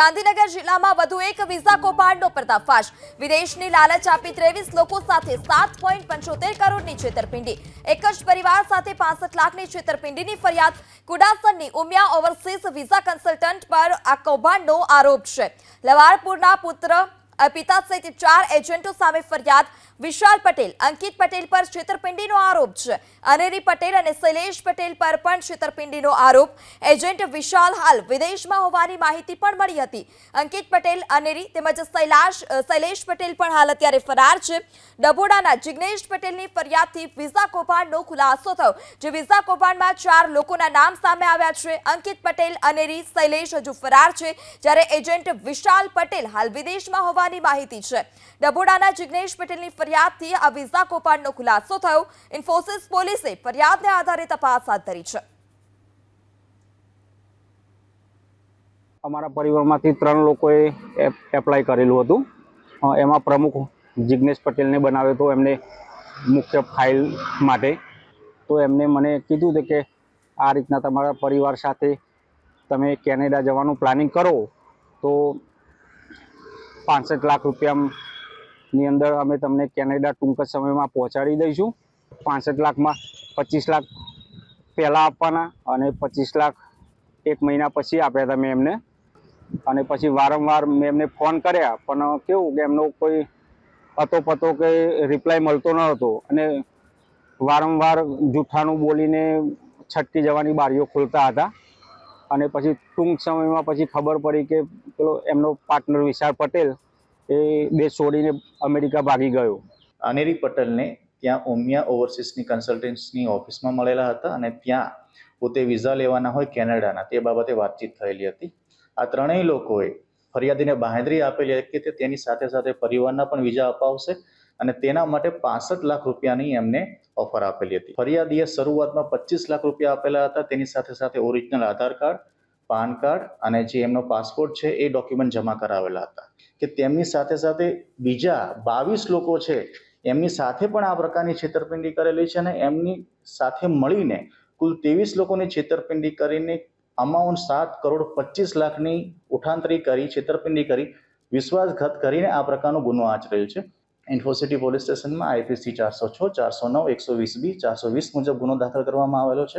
ગાંધીનગર જિલ્લામાં વધુ એક વિઝા કૌભાંડનો પર્દાફાશ. વિદેશની લાલચ આપી ત્રેવીસ લોકો સાથે સાત પોઈન્ટ પંચોતેર કરોડની છેતરપિંડી. એક જ પરિવાર સાથે પાસઠ લાખની છેતરપિંડીની ફરિયાદ. કુડાસનની ઉમિયા ઓવરસીઝ વિઝા કન્સલ્ટન્ટ પર આ કૌભાંડનો આરોપ છે. લવારપુરના પુત્ર પિતા સહિત ચાર એજન્ટો સામે ફરિયાદ. વિશાલ પટેલ, અંકિત પટેલ પર છેતરપિંડીનો આરોપ છે. અનેરી પટેલ અને શૈલેષ પટેલ પર પણ છેતરપિંડીનો આરોપ. એજન્ટ વિશાલ હાલ વિદેશમાં હોવાની માહિતી પણ મળી હતી. અંકિત પટેલ, અનેરી તેમજ શૈલાશ શૈલેષ પટેલ પણ હાલ અત્યારે ફરાર છે. ડભોડાના જિગ્નેશ પટેલની ફરિયાદથી વિઝા કૌભાંડનો ખુલાસો થયો, જે વિઝા કૌભાંડમાં ચાર લોકોના નામ સામે આવ્યા છે. અંકિત પટેલ, અનેરી, શૈલેષ હજુ ફરાર છે, જ્યારે એજન્ટ વિશાલ પટેલ હાલ વિદેશમાં હોવાની માહિતી છે. ડભોડાના જિગ્નેશ પટેલની ફરિયાદથી આ વિઝા કૌભાંડનો ખુલાસો થયો. ઇન્ફોસિસ પોલીસે ફરિયાદને આધારે તપાસ હાથ ધરી છે. અમારા પરિવારમાંથી ત્રણ લોકોએ એપ- એપ્લાય કરેલું હતું. એમાં પ્રમુખ જિગ્નેશ પટેલને બનાવ્યો હતો, એમને મુખ્ય ફાઇલ માટે. તો એમને મને કીધું હતું કે આ રીતના તમારા પરિવાર સાથે તમે કેનેડા જવાનું પ્લાનિંગ કરો, તો પાંસઠ લાખ રૂપિયાની અંદર અમે તમને કેનેડા ટૂંક સમયમાં પહોંચાડી દઈશું. પાંસઠ લાખમાં પચીસ લાખ પહેલાં આપવાના અને પચીસ લાખ એક મહિના પછી આપ્યા હતા મેં એમને. અને પછી વારંવાર મેં એમને ફોન કર્યા, પણ કેવું કે એમનો કોઈ અતો પતો કે રિપ્લાય મળતો ન હતો. અને વારંવાર જૂઠાનું બોલીને છટકી જવાની બારીઓ ખોલતા હતા. અને પછી ટૂંક સમયમાં પછી ખબર પડી કે પેલો એમનો પાર્ટનર વિશાળ પટેલ એ દેશ છોડીને અમેરિકા ભાગી ગયો. અનેરી પટેલને ત્યાં ઓમિયા ઓવરસીસની કન્સલ્ટન્સની ઓફિસમાં મળેલા હતા અને ત્યાં પોતે વિઝા લેવાના હોય કેનેડાના, તે બાબતે વાતચીત થયેલી હતી. આ ત્રણેય લોકોએ ફરિયાદીને બાહેંધરી આપેલી હતી કે તેની સાથે સાથે પરિવારના પણ વિઝા અપાવશે અને તેના માટે પાસઠ લાખ રૂપિયાની એમને ઓફર આપેલી હતી. ફરિયાદીએ શરૂઆતમાં પચીસ લાખ રૂપિયા આપેલા હતા, તેની સાથે સાથે original Aadhaar card PAN card અને જે એમનો પાસપોર્ટ છે એ ડોક્યુમેન્ટ જમા કરાવેલા હતા. કે તેમની સાથે સાથે બીજા બાવીસ લોકો છે, એમની સાથે પણ આ પ્રકારની છેતરપિંડી કરેલી છે અને એમની સાથે મળીને કુલ ત્રેવીસ લોકોની છેતરપિંડી કરીને અમાઉન્ટ સાત કરોડ પચીસ લાખની ઉઠાંતરી કરી, છેતરપિંડી કરી, વિશ્વાસઘાત કરીને આ પ્રકારનો ગુનો આચરેલ છે. ઇન્ફોસિટી પોલીસ સ્ટેશનમાં આઈપીસી ચારસો છ, ચારસો નવ, એકસો વીસ બી, ચારસો વીસ મુજબ ગુનો દાખલ કરવામાં આવેલો છે.